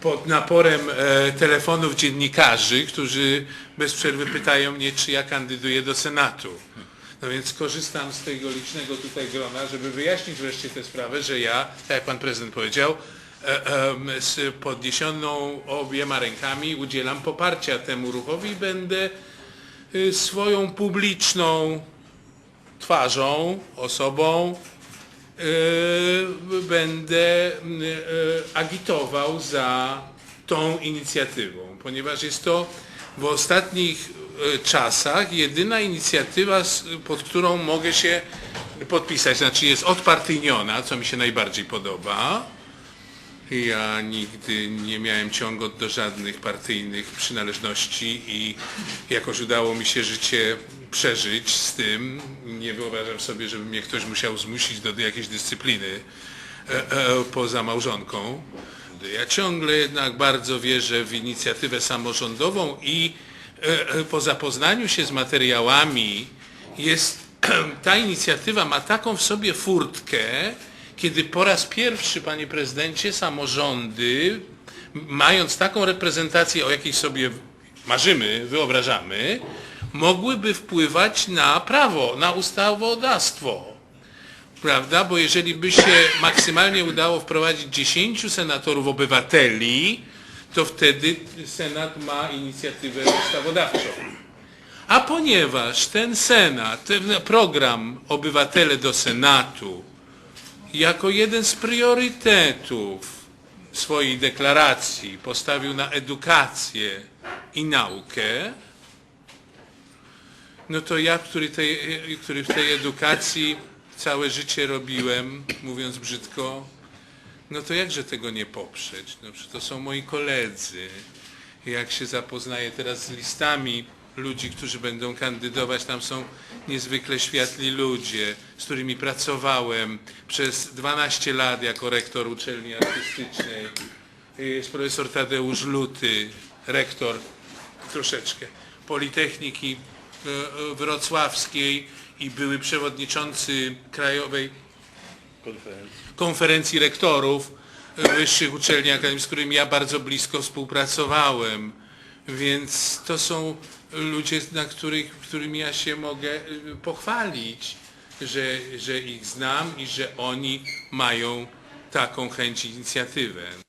pod naporem e, telefonów dziennikarzy, którzy bez przerwy pytają mnie, czy ja kandyduję do Senatu. No więc korzystam z tego licznego tutaj grona, żeby wyjaśnić wreszcie tę sprawę, że ja, tak jak pan prezydent powiedział, e, z podniesioną obiema rękami udzielam poparcia temu ruchowi i będę y, swoją publiczną twarzą, osobą y, będę y, agitował za tą inicjatywą, ponieważ jest to w ostatnich y, czasach jedyna inicjatywa, pod którą mogę się podpisać. Znaczy jest odpartyjniona, co mi się najbardziej podoba. Ja nigdy nie miałem ciągu do żadnych partyjnych przynależności i jakoś udało mi się życie przeżyć z tym. Nie wyobrażam sobie, żeby mnie ktoś musiał zmusić do jakiejś dyscypliny e, e, poza małżonką. Ja ciągle jednak bardzo wierzę w inicjatywę samorządową i e, e, po zapoznaniu się z materiałami jest ta inicjatywa ma taką w sobie furtkę, kiedy po raz pierwszy, panie prezydencie, samorządy, mając taką reprezentację, o jakiej sobie marzymy, wyobrażamy, mogłyby wpływać na prawo, na ustawodawstwo. Prawda? Bo jeżeli by się maksymalnie udało wprowadzić 10 senatorów obywateli, to wtedy Senat ma inicjatywę ustawodawczą. A ponieważ ten Senat, ten program Obywatele do Senatu jako jeden z priorytetów swojej deklaracji postawił na edukację i naukę, no to ja, który, tej, który w tej edukacji całe życie robiłem, mówiąc brzydko, no to jakże tego nie poprzeć? No to są moi koledzy. Jak się zapoznaję teraz z listami ludzi, którzy będą kandydować, tam są niezwykle światli ludzie, z którymi pracowałem przez 12 lat jako rektor uczelni artystycznej. Jest profesor Tadeusz Luty, rektor troszeczkę Politechniki e, e, Wrocławskiej i były przewodniczący Krajowej konferencji rektorów e, wyższych uczelni akademickich, z którymi ja bardzo blisko współpracowałem. Więc to są ludzie, na których, którymi ja się mogę e, pochwalić, że, że ich znam i że oni mają taką chęć i inicjatywę.